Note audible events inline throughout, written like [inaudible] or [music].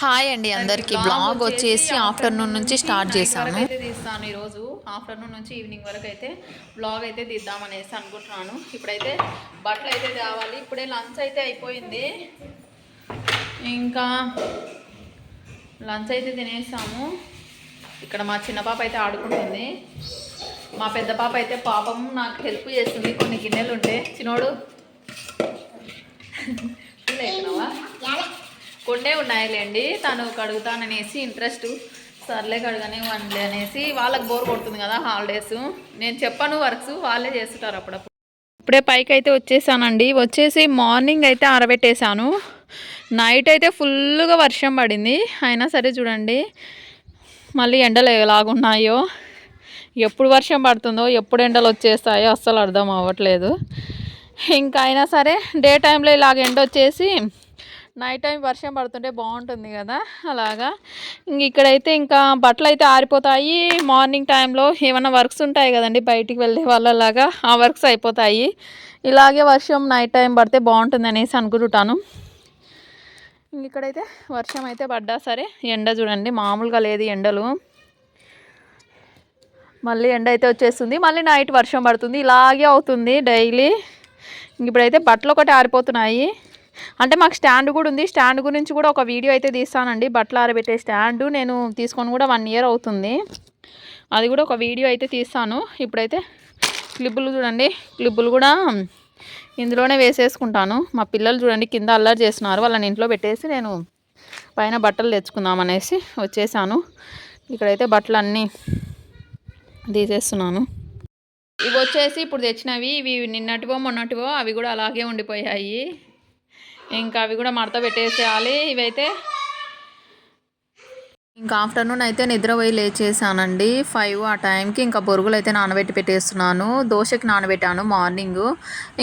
Hi అండి అందరికి. Blog వచ్చేసి ఆఫ్టర్నూన్ నుంచి స్టార్ట్ చేశాను. అయితే తీస్తాను ఈరోజు. ఆఫ్టర్నూన్ నుంచి ఈవినింగ్ వరకు అయితే బ్లాగ్ అయితే తీద్దామనేసి అనుకుంటున్నాను. ఇప్పుడైతే బట్టలు అయితే తేవాలి. ఇప్పుడే లంచ్ అయితే అయిపోయింది. ఇంకా లంచ్ అయితే తినేసాము. ఇక్కడ మా చిన్న పాప అయితే ఆడుకుంటుంది. మా పెద్ద పాప అయితే పాపం నాకు హెల్ప్ చేస్తుంది. కొన్ని గిన్నెలు ఉంటే. చిన్నోడు? [laughs] ఫీల్ అవుతున్నావా కొన్నే ఉన్నాయిలేండి. తను కడుగుతాననేసి ఇంట్రెస్ట్. సర్లే కడగనే వండలే అనేసి వాళ్ళకి బోర్ కొడుతుంది కదా హాలిడేస్. నేను చెప్పను వర్క్స్ వాళ్ళే చేస్తుంటారు అప్పుడప్పుడు. ఇప్పుడే పైకి అయితే వచ్చేసానండి. వచ్చేసి మార్నింగ్ అయితే ఆరబెట్టేశాను. నైట్ అయితే ఫుల్గా వర్షం పడింది. అయినా సరే చూడండి. మళ్ళీ ఎండలు ఎలాగున్నాయో ఎప్పుడు వర్షం పడుతుందో ఎప్పుడు ఎండలు వచ్చేస్తాయో అస్సలు అర్థం అవ్వట్లేదు. ఇంకా అయినా సరే డే టైంలో ఇలాగ ఎండ వచ్చేసి నైట్ టైం వర్షం పడుతుంటే బాగుంటుంది కదా అలాగా? ఇంక ఇక్కడైతే ఇంకా బట్టలు అయితే ఆరిపోతాయి. మార్నింగ్ టైంలో ఏమైనా వర్క్స్ ఉంటాయి కదండి బయటికి వెళ్ళే వాళ్ళలాగా ఆ వర్క్స్ అయిపోతాయి. ఇలాగే వర్షం నైట్ టైం పడితే బాగుంటుంది అనేసి అనుకుంటున్నాను ఇక్కడైతే వర్షం అయితే పడ్డా సరే ఎండ చూడండి మామూలుగా లేదు ఎండలు. మళ్ళీ ఎండ అయితే వచ్చేస్తుంది మళ్ళీ నైట్ వర్షం పడుతుంది ఇలాగే అవుతుంది డైలీ. ఇప్పుడైతే బట్టలు ఒకటి ఆరిపోతున్నాయి. అంటే మాకు స్టాండ్ కూడా ఉంది. స్టాండ్ గురించి కూడా ఒక వీడియో అయితే తీస్తానండి. బట్టలు ఆరబెట్టే స్టాండ్. నేను తీసుకొని కూడా వన్ ఇయర్ అవుతుంది. అది కూడా ఒక వీడియో అయితే తీస్తాను. ఇప్పుడైతే క్లిప్పులు చూడండి. క్లిప్పులు కూడా ఇందులోనే వేసేసుకుంటాను. మా పిల్లలు చూడండి కింద అల్లరి చేస్తున్నారు. వాళ్ళని ఇంట్లో పెట్టేసి నేను పైన బట్టలు తెచ్చుకుందాం అనేసి వచ్చేసాను. ఇక్కడైతే బట్టలు అన్నీ తీసేస్తున్నాను. ఇవి వచ్చేసి ఇప్పుడు తెచ్చినవి ఇవి నిన్నటివో మొన్నటివో అవి కూడా అలాగే ఉండిపోయాయి. ఇంకా అవి కూడా మడత పెట్టేసేయాలి. ఇవైతే ఇంకా ఆఫ్టర్నూన్ అయితే నిద్రపోయి లేచేసానండి. ఫైవ్ ఆ టైంకి ఇంకా బొరుగులు అయితే నానబెట్టి పెట్టేస్తున్నాను. దోశకి నానబెట్టాను మార్నింగ్.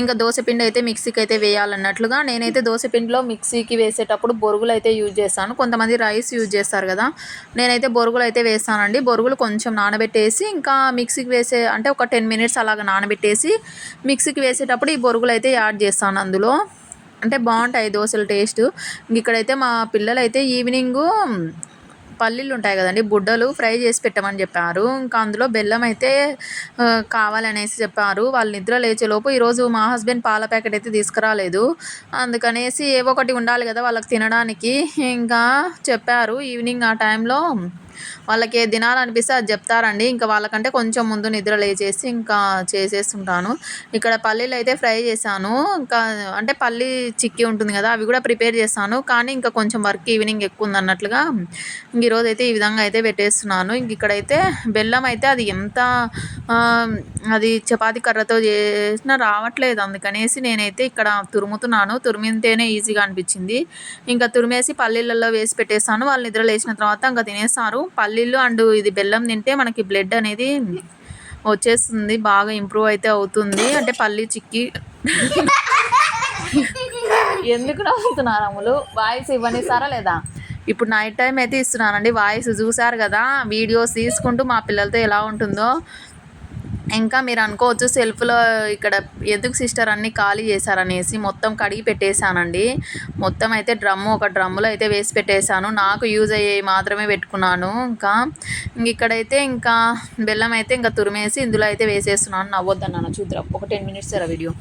ఇంకా దోశ పిండి అయితే మిక్సీకి అయితే వేయాలన్నట్లుగా నేనైతే దోశ పిండిలో మిక్సీకి వేసేటప్పుడు బొరుగులు అయితే యూజ్ చేస్తాను. కొంతమంది రైస్ యూజ్ చేస్తారు కదా. నేనైతే బొరుగులు అయితే వేస్తానండి. బొరుగులు కొంచెం నానబెట్టేసి ఇంకా మిక్సీకి వేసే అంటే ఒక టెన్ మినిట్స్ అలాగ నానబెట్టేసి మిక్సీకి వేసేటప్పుడు ఈ బొరుగులు అయితే యాడ్ చేస్తాను అందులో. అంటే బాగుంటాయి దోశలు టేస్ట్. ఇక్కడైతే మా పిల్లలైతే ఈవినింగు పల్లీలు ఉంటాయి కదండి బుడ్డలు ఫ్రై చేసి పెట్టమని చెప్పారు. ఇంకా అందులో బెల్లం అయితే కావాలనేసి చెప్పారు. వాళ్ళు నిద్ర లేచేలోపు ఈరోజు మా హస్బెండ్ పాల ప్యాకెట్ అయితే తీసుకురాలేదు. అందుకనేసి ఏవో ఒకటి ఉండాలి కదా వాళ్ళకి తినడానికి. ఇంకా చెప్పారు ఈవినింగ్ ఆ టైంలో వాళ్ళకి ఏ తినాలనిపిస్తే అది చెప్తారండి. ఇంకా వాళ్ళకంటే కొంచెం ముందు నిద్ర లేచేసి ఇంకా చేసేస్తుంటాను. ఇక్కడ పల్లీలు అయితే ఫ్రై చేశాను. ఇంకా అంటే పల్లి చిక్కి ఉంటుంది కదా అవి కూడా ప్రిపేర్ చేస్తాను. కానీ ఇంకా కొంచెం వర్క్ ఈవినింగ్ ఎక్కువ ఉంది అన్నట్లుగా ఇంక ఈరోజు అయితే ఈ విధంగా అయితే పెట్టేస్తున్నాను. ఇంక ఇక్కడైతే బెల్లం అయితే అది ఎంత అది చపాతి కర్రతో చేసినా రావట్లేదు. అందుకనేసి నేనైతే ఇక్కడ తురుముతున్నాను. తురిమితేనే ఈజీగా అనిపించింది. ఇంకా తురిమేసి పల్లీలలో వేసి పెట్టేస్తాను. వాళ్ళు నిద్ర లేచిన తర్వాత ఇంకా తినేస్తారు. పల్లీలు అండ్ ఇది బెల్లం తింటే మనకి బ్లడ్ అనేది వచ్చేస్తుంది బాగా ఇంప్రూవ్ అయితే అవుతుంది. అంటే పల్లి చిక్కి. ఎందుకు నవ్వుతున్నారు అమ్ములు? వాయిస్ ఇవ్వనిస్తారా లేదా? ఇప్పుడు నైట్ టైం అయితే ఇస్తున్నానండి. వాయిస్ చూసారు కదా వీడియోస్ తీసుకుంటూ మా పిల్లలతో ఎలా ఉంటుందో. ఇంకా మీరు అనుకోవచ్చు సెల్ఫ్లో ఇక్కడ ఎందుకు సిస్టర్ అన్ని ఖాళీ చేశారనేసి మొత్తం కడిగి పెట్టేశానండి. మొత్తం అయితే డ్రమ్ము ఒక డ్రమ్ములో అయితే వేసి పెట్టేశాను. నాకు యూజ్ అయ్యేవి మాత్రమే పెట్టుకున్నాను. ఇంకా ఇక్కడైతే ఇంకా బెల్లం అయితే ఇంకా తురిమేసి ఇందులో అయితే వేసేస్తున్నాను. నవ్వొద్దన్నాను చూద్దాం ఒక టెన్ మినిట్స్ సార్ వీడియో.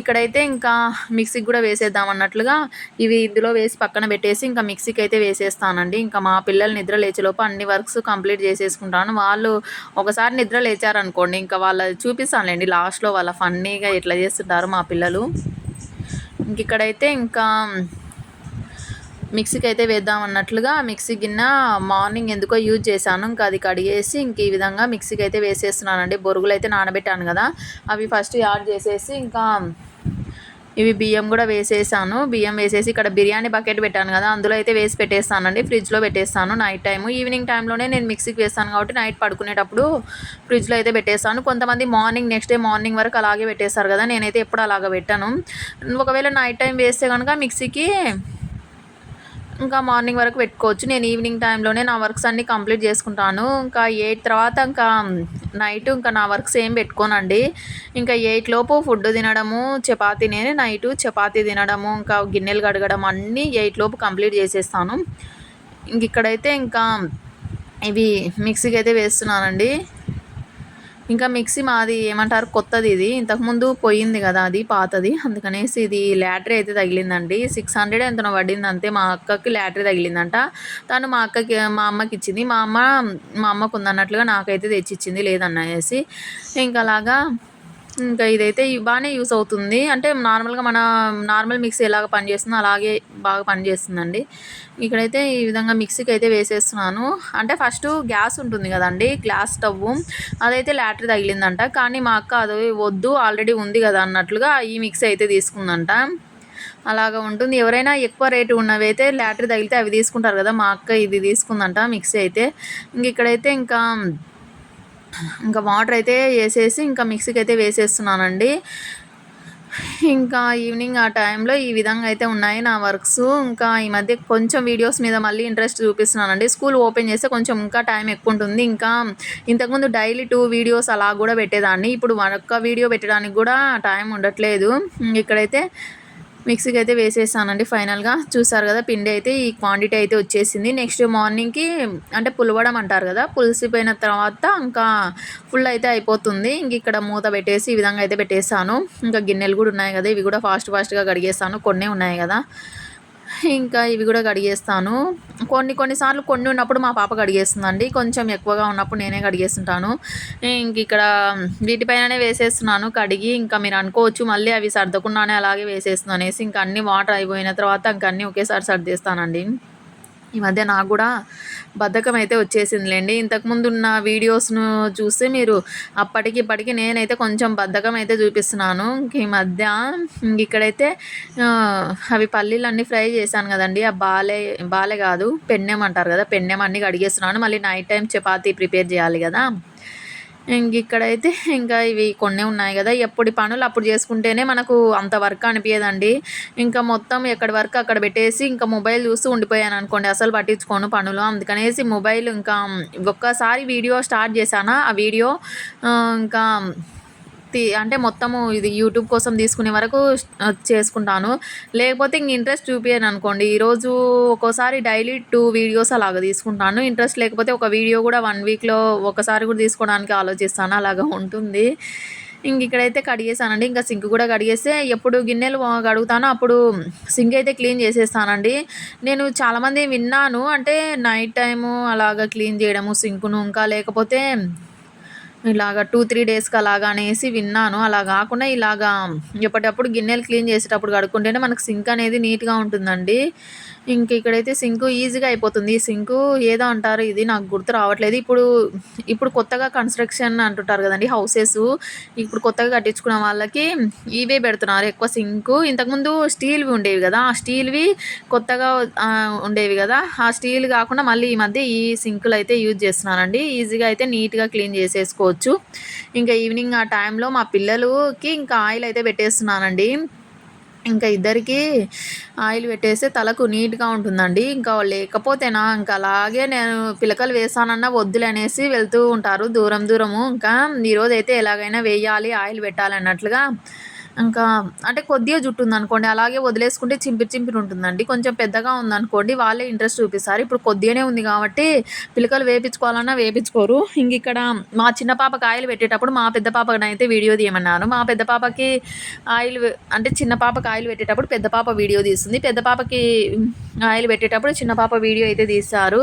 ఇక్కడైతే ఇంకా మిక్సీకి కూడా వేసేద్దాం అన్నట్లుగా ఇవి ఇందులో వేసి పక్కన పెట్టేసి ఇంకా మిక్సీకి అయితే వేసేస్తానండి. ఇంకా మా పిల్లలు నిద్ర లేచేలోపు అన్ని వర్క్స్ కంప్లీట్ చేసేసుకుంటాను. వాళ్ళు ఒకసారి నిద్ర లేచారనుకోండి ఇంకా వాళ్ళ చూపిస్తానులేండి లాస్ట్లో వాళ్ళ ఫన్నీగా ఎట్లా చేస్తుంటారు మా పిల్లలు. ఇంక ఇక్కడైతే ఇంకా మిక్సీకి అయితే వేద్దాం అన్నట్లుగా మిక్సీ గిన్నె మార్నింగ్ ఎందుకో యూజ్ చేశాను. ఇంకా అది కడిగేసి ఇంక ఈ విధంగా మిక్సీకి అయితే వేసేస్తున్నానండి. బొరుగులు అయితే నానబెట్టాను కదా అవి ఫస్ట్ యాడ్ చేసేసి ఇంకా ఇవి బియ్యం కూడా వేసేసాను. బియ్యం వేసేసి ఇక్కడ బిర్యానీ బకెట్ పెట్టాను కదా అందులో అయితే వేసి పెట్టేస్తానండి. ఫ్రిడ్జ్లో పెట్టేస్తాను నైట్ టైం ఈవినింగ్ టైంలోనే నేను మిక్సీకి వేస్తాను కాబట్టి నైట్ పడుకునేటప్పుడు ఫ్రిడ్జ్లో అయితే పెట్టేస్తాను. కొంతమంది మార్నింగ్ నెక్స్ట్ డే మార్నింగ్ వరకు అలాగే పెట్టేస్తారు కదా నేనైతే ఎప్పుడు అలాగ పెట్టాను. ఒకవేళ నైట్ టైం వేస్తే కనుక మిక్సీకి ఇంకా మార్నింగ్ వరకు పెట్టుకోవచ్చు. నేను ఈవినింగ్ టైంలోనే నా వర్క్స్ అన్నీ కంప్లీట్ చేసుకుంటాను. ఇంకా ఎయిట్ తర్వాత ఇంకా నైట్ ఇంకా నా వర్క్స్ ఏం పెట్టుకోనండి. ఇంకా ఎయిట్ లోపు ఫుడ్ తినడము చపాతీనే నైట్ చపాతీ తినడము ఇంకా గిన్నెలు కడగడం అన్నీ ఎయిట్ లోపు కంప్లీట్ చేసేస్తాను. ఇంక ఇక్కడైతే ఇంకా ఇవి మిక్సీకి అయితే వేస్తున్నానండి. ఇంకా మిక్సీ మాది ఏమంటారు కొత్తది ఇది. ఇంతకుముందు పోయింది కదా అది పాతది. అందుకనేసి ఇది లాటరీ అయితే తగిలిందండి. సిక్స్ హండ్రెడ్ ఎంతనో పడింది అంతే. మా అక్కకి లాటరీ తగిలిందంట. తను మా అక్కకి మా అమ్మకి ఇచ్చింది. మా అమ్మ మా అమ్మకు ఉందన్నట్లుగా నాకైతే తెచ్చిచ్చింది లేదనేసి ఇంకా అలాగా ఇంకా ఇదైతే బాగానే యూస్ అవుతుంది. అంటే నార్మల్గా మన నార్మల్ మిక్సీ ఎలాగ పనిచేస్తుందో అలాగే బాగా పనిచేస్తుందండి ఇక్కడైతే ఈ విధంగా మిక్సీకి అయితే వేసేస్తున్నాను. అంటే ఫస్ట్ గ్యాస్ ఉంటుంది కదండి గ్లాస్ స్టవ్. అదైతే లాటరీ తగిలిందంట. కానీ మా అక్క అది వద్దు ఆల్రెడీ ఉంది కదా అన్నట్లుగా ఈ మిక్సీ అయితే తీసుకుందంట. అలాగ ఉంటుంది. ఎవరైనా ఎక్కువ రేటు ఉన్నవి అయితే లాటరీ తగిలితే అవి తీసుకుంటారు కదా మా అక్క ఇది తీసుకుందంట మిక్సీ అయితే. ఇంక ఇక్కడైతే ఇంకా ఇంకా వాటర్ అయితే వేసేసి ఇంకా మిక్సీకి అయితే వేసేస్తున్నానండి. ఇంకా ఈవినింగ్ ఆ టైంలో ఈ విధంగా అయితే ఉన్నాయి నా వర్క్స్. ఇంకా ఈ మధ్య కొంచెం వీడియోస్ మీద మళ్ళీ ఇంట్రెస్ట్ చూపిస్తున్నానండి. స్కూల్ ఓపెన్ చేస్తే కొంచెం ఇంకా టైం ఎక్కువ ఉంటుంది. ఇంకా ఇంతకుముందు డైలీ టూ వీడియోస్ అలా కూడా పెట్టేదాన్ని. ఇప్పుడు ఒక్క వీడియో పెట్టడానికి కూడా టైం ఉండట్లేదు. ఇక్కడైతే మిక్సీకి అయితే వేసేసానండి. ఫైనల్గా చూసారు కదా పిండి అయితే ఈ క్వాంటిటీ అయితే వచ్చేసింది. నెక్స్ట్ మార్నింగ్కి అంటే పులవడం అంటారు కదా పులిసిపోయిన తర్వాత ఇంకా ఫుల్ అయితే అయిపోతుంది. ఇంక ఇక్కడ మూత పెట్టేసి ఈ విధంగా అయితే పెట్టేసాను. ఇంకా గిన్నెలు కూడా ఉన్నాయి కదా ఇవి కూడా ఫాస్ట్ ఫాస్ట్గా కడిగేస్తాను కొన్ని ఉన్నాయి కదా. ఇంకా ఇవి కూడా కడిగేస్తాను. కొన్ని కొన్నిసార్లు కొన్ని ఉన్నప్పుడు మా పాప కడిగేస్తుందండి. కొంచెం ఎక్కువగా ఉన్నప్పుడు నేనే కడిగేస్తుంటాను. ఇంక ఇక్కడ వీటిపైననే వేసేస్తున్నాను. కడిగి ఇంకా మీరు అనుకోవచ్చు మళ్ళీ అవి సర్దకుండానే అలాగే వేసేస్తున్నాను అనేసి ఇంకా అన్ని వాటర్ అయిపోయిన తర్వాత ఇంకా అన్నీ ఒకేసారి సర్దేస్తానండి. ఈ మధ్య నాకు కూడా బద్ధకం అయితే వచ్చేసిందిలేండి. ఇంతకుముందు ఉన్న వీడియోస్ను చూస్తే మీరు అప్పటికి ఇప్పటికి నేనైతే కొంచెం బద్ధకం అయితే చూపిస్తున్నాను. ఈ మధ్య ఇక్కడైతే అవి పల్లీలు అన్నీ ఫ్రై చేశాను కదండి. ఆ బాలే బాలే కాదు పెన్నెం అంటారు కదా పెన్నెం అన్నీ కడిగేస్తున్నాను. మళ్ళీ నైట్ టైం చపాతీ ప్రిపేర్ చేయాలి కదా. ఇంక ఇక్కడైతే ఇంకా ఇవి కొన్ని ఉన్నాయి కదా. ఎప్పటి పనులు అప్పుడు చేసుకుంటేనే మనకు అంత వర్క్ అనిపించదండి ఇంకా మొత్తం ఎక్కడ వర్క్ అక్కడ పెట్టేసి ఇంకా మొబైల్ చూస్తూ ఉండిపోయాను అనుకోండి. అసలు పట్టించుకోను పనులు. అందుకనేసి మొబైల్ ఇంకా ఒక్కసారి వీడియో స్టార్ట్ చేశానా. ఆ వీడియో ఇంకా అంటే మొత్తము ఇది యూట్యూబ్ కోసం తీసుకునే వరకు చేసుకుంటాను. లేకపోతే ఇంక ఇంట్రెస్ట్ చూపించాను అనుకోండి. ఈరోజు ఒక్కోసారి డైలీ టూ వీడియోస్ అలాగ తీసుకుంటాను. ఇంట్రెస్ట్ లేకపోతే ఒక వీడియో కూడా వన్ వీక్లో ఒకసారి కూడా తీసుకోవడానికి ఆలోచిస్తాను. అలాగా ఉంటుంది. ఇంక ఇక్కడైతే కడిగేసానండి ఇంకా సింక్ కూడా కడిగేస్తే ఎప్పుడు గిన్నెలు కడుగుతానో అప్పుడు సింక్ అయితే క్లీన్ చేసేస్తానండి. నేను చాలామంది విన్నాను. అంటే నైట్ టైము అలాగా క్లీన్ చేయడము సింకును ఇంకా లేకపోతే ఇలాగ టూ త్రీ డేస్కి అలాగా అనేసి విన్నాను. అలా కాకుండా ఇలాగా ఎప్పటికప్పుడు గిన్నెలు క్లీన్ చేసేటప్పుడు కడుక్కుంటేనే మనకు సింక్ అనేది నీట్గా ఉంటుందండి. ఇంక ఇక్కడైతే సింకు ఈజీగా అయిపోతుంది. ఈ సింకు ఏదో అంటారు ఇది నాకు గుర్తు రావట్లేదు. ఇప్పుడు ఇప్పుడు కొత్తగా కన్స్ట్రక్షన్ అంటుంటారు కదండి హౌసెస్. ఇప్పుడు కొత్తగా కట్టించుకున్న వాళ్ళకి ఇవే పెడుతున్నారు ఎక్కువ సింకు. ఇంతకుముందు స్టీల్వి ఉండేవి కదా ఆ స్టీల్వి కొత్తగా ఉండేవి కదా. ఆ స్టీల్ కాకుండా మళ్ళీ ఈ మధ్య ఈ సింకులు అయితే యూజ్ చేస్తున్నానండి ఈజీగా అయితే నీట్గా క్లీన్ చేసేసుకోవచ్చు. ఇంకా ఈవినింగ్ ఆ టైంలో మా పిల్లలకి ఇంకా ఆయిల్ అయితే పెట్టేస్తున్నానండి. ఇంకా ఇద్దరికి ఆయిల్ పెట్టేస్తే తలకు నీట్గా ఉంటుందండి. ఇంకా లేకపోతేనా ఇంకా అలాగే నేను పిలకలు వేసానన్నా వద్దులే అనేసి వెళ్తూ ఉంటారు దూరం దూరము. ఇంకా ఈరోజు అయితే ఎలాగైనా వేయాలి ఆయిల్ పెట్టాలన్నట్లుగా ఇంకా అంటే కొద్దిగా జుట్టు ఉందనుకోండి అలాగే వదిలేసుకుంటే చింపిరి చింపిరి ఉంటుందండి. కొంచెం పెద్దగా ఉందనుకోండి వాళ్ళే ఇంట్రెస్ట్ చూపిస్తారు. ఇప్పుడు కొద్దిగానే ఉంది కాబట్టి పిలకలు వేపించుకోవాలన్నా వేపించుకోరు. ఇంక ఇక్కడ మా చిన్న పాపకి ఆయిల్ పెట్టేటప్పుడు మా పెద్ద పాపకి అయితే వీడియో తీయమన్నాను మా పెద్ద పాపకి ఆయిల్ అంటే చిన్న పాపకి ఆయిల్ పెట్టేటప్పుడు పెద్ద పాప వీడియో తీస్తుంది. పెద్ద పాపకి ఆయిల్ పెట్టేటప్పుడు చిన్న పాప వీడియో అయితే తీస్తారు.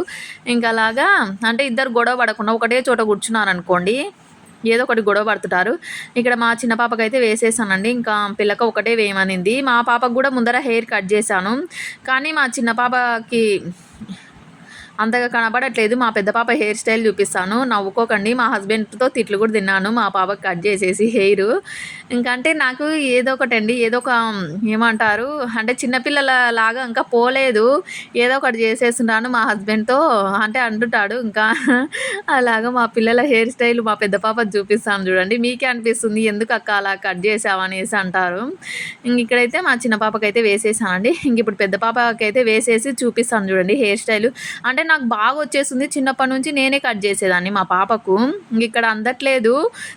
ఇంకా అలాగా అంటే ఇద్దరు గొడవ పడకుండా ఒకటే చోట కూర్చున్నారు అనుకోండి ఏదో ఒకటి గొడవ పడుతుంటారు. ఇక్కడ మా చిన్న పాపకి అయితే వేసేసానండి. ఇంకా పిల్లక ఒకటే వేయమనింది. మా పాపకు కూడా ముందర హెయిర్ కట్ చేశాను. కానీ మా చిన్న పాపకి అంతగా కనబడట్లేదు. మా పెద్ద పాప హెయిర్ స్టైల్ చూపిస్తాను. నవ్వుకోకండి. మా హస్బెండ్తో తిట్లు కూడా తిన్నాను. మా పాపకి కట్ చేసేసి హెయిర్. ఇంకంటే అంటే నాకు ఏదో ఒకటి అండి ఏదో ఒక ఏమంటారు? అంటే చిన్నపిల్లల లాగా ఇంకా పోలేదు. ఏదో ఒకటి చేసేస్తున్నాను మా హస్బెండ్తో. అంటే అంటుంటాడు ఇంకా అలాగా మా పిల్లల హెయిర్ స్టైల్ మా పెద్ద పాప చూపిస్తాను చూడండి. మీకే అనిపిస్తుంది. ఎందుకు అక్క అలా కట్ చేసావనేసి అంటారు. ఇంక ఇక్కడైతే మా చిన్న పాపకైతే వేసేసానండి. ఇంక ఇప్పుడు పెద్ద పాపకైతే వేసేసి చూపిస్తాను చూడండి హెయిర్ స్టైల్. అంటే నాకు బాగా వచ్చేసింది. చిన్నప్పటి నుంచి నేనే కట్ చేసేదాన్ని మా పాపకు. ఇంక ఇక్కడ అందట్లేదు.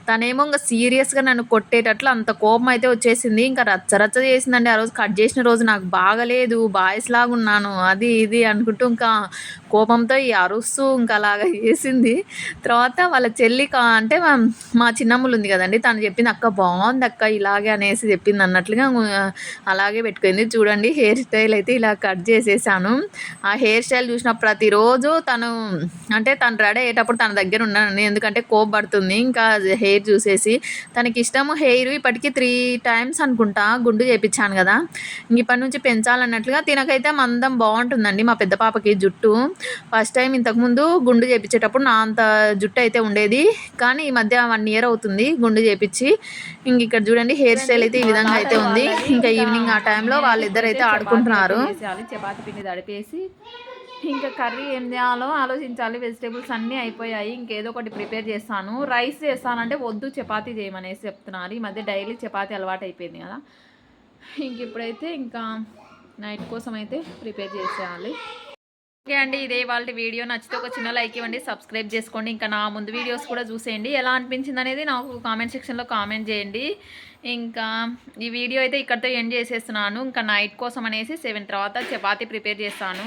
తనేమో ఇంకా సీరియస్గా నన్ను కొట్టేటట్లు అంత కోపం అయితే వచ్చేసింది. ఇంకా రచ్చ రచ్చ చేసిందండి. ఆ రోజు కట్ చేసిన రోజు నాకు బాగలేదు. బాయ్స్ లాగా ఉన్నాను అది ఇది అనుకుంటూ ఇంకా కోపంతో ఈ అరుస్తూ ఇంకా అలాగా చేసింది. తర్వాత వాళ్ళ చెల్లి కా అంటే మా చిన్నమ్ములు ఉంది కదండి తను చెప్పింది అక్క బాగుంది అక్క ఇలాగే అనేసి చెప్పింది అన్నట్లుగా అలాగే పెట్టుకుంది. చూడండి హెయిర్ స్టైల్ అయితే ఇలా కట్ చేసేసాను. ఆ హెయిర్ స్టైల్ చూసిన ప్రతిరోజు తను అంటే తను రెడీ అయ్యేటప్పుడు తన దగ్గర ఉన్నానండి. ఎందుకంటే కోప్ పడుతుంది ఇంకా హెయిర్ చూసేసి. తనకి ఇష్టము హెయిర్ ఇప్పటికీ త్రీ టైమ్స్ అనుకుంటా గుండు చేపించాను కదా. ఇంక ఇప్పటి నుంచి పెంచాలన్నట్లుగా తినకైతే మందం బాగుంటుందండి మా పెద్ద పాపకి జుట్టు. ఫస్ట్ టైం ఇంతకుముందు గుండు చేపించేటప్పుడు నా అంత జుట్టు అయితే ఉండేది. కానీ ఈ మధ్య వన్ ఇయర్ అవుతుంది గుండు చేపించి. ఇంక ఇక్కడ చూడండి హెయిర్ స్టైల్ అయితే ఈ విధంగా అయితే ఉంది. ఇంకా ఈవినింగ్ ఆ టైంలో వాళ్ళిద్దరు అయితే ఆడుకుంటున్నారు చపాతి పిండి తడిపేసి. ఇంకా కర్రీ ఏం చేయాలో ఆలోచించాలి. వెజిటేబుల్స్ అన్నీ అయిపోయాయి. ఇంకేదో ఒకటి ప్రిపేర్ చేస్తాను. రైస్ చేస్తానంటే వద్దు చపాతీ చేయమనేసి చెప్తున్నారు. ఈ మధ్య డైలీ చపాతీ అలవాటు అయిపోయింది కదా. ఇంక ఇప్పుడైతే ఇంకా నైట్ కోసం అయితే ప్రిపేర్ చేసేయాలి. ఓకే అండి ఇదే వాళ్ళ వీడియో. నచ్చితే ఒక చిన్న లైక్ ఇవ్వండి సబ్స్క్రైబ్ చేసుకోండి. ఇంకా నా ముందు వీడియోస్ కూడా చూసేయండి. ఎలా అనిపించింది అనేది నాకు కామెంట్ సెక్షన్లో కామెంట్ చేయండి. ఇంకా ఈ వీడియో అయితే ఇక్కడితో ఎండ్ చేసేస్తున్నాను. ఇంకా నైట్ కోసం అనేసి సెవెన్ తర్వాత చపాతీ ప్రిపేర్ చేస్తాను.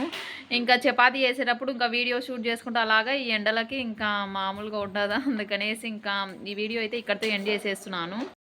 ఇంకా చపాతీ చేసేటప్పుడు ఇంకా వీడియో షూట్ చేసుకుంటూ అలాగా ఈ ఎండలకి ఇంకా మామూలుగా ఉండదు అందుకనేసి ఇంకా ఈ వీడియో అయితే ఇక్కడితో ఎండ్ చేసేస్తున్నాను.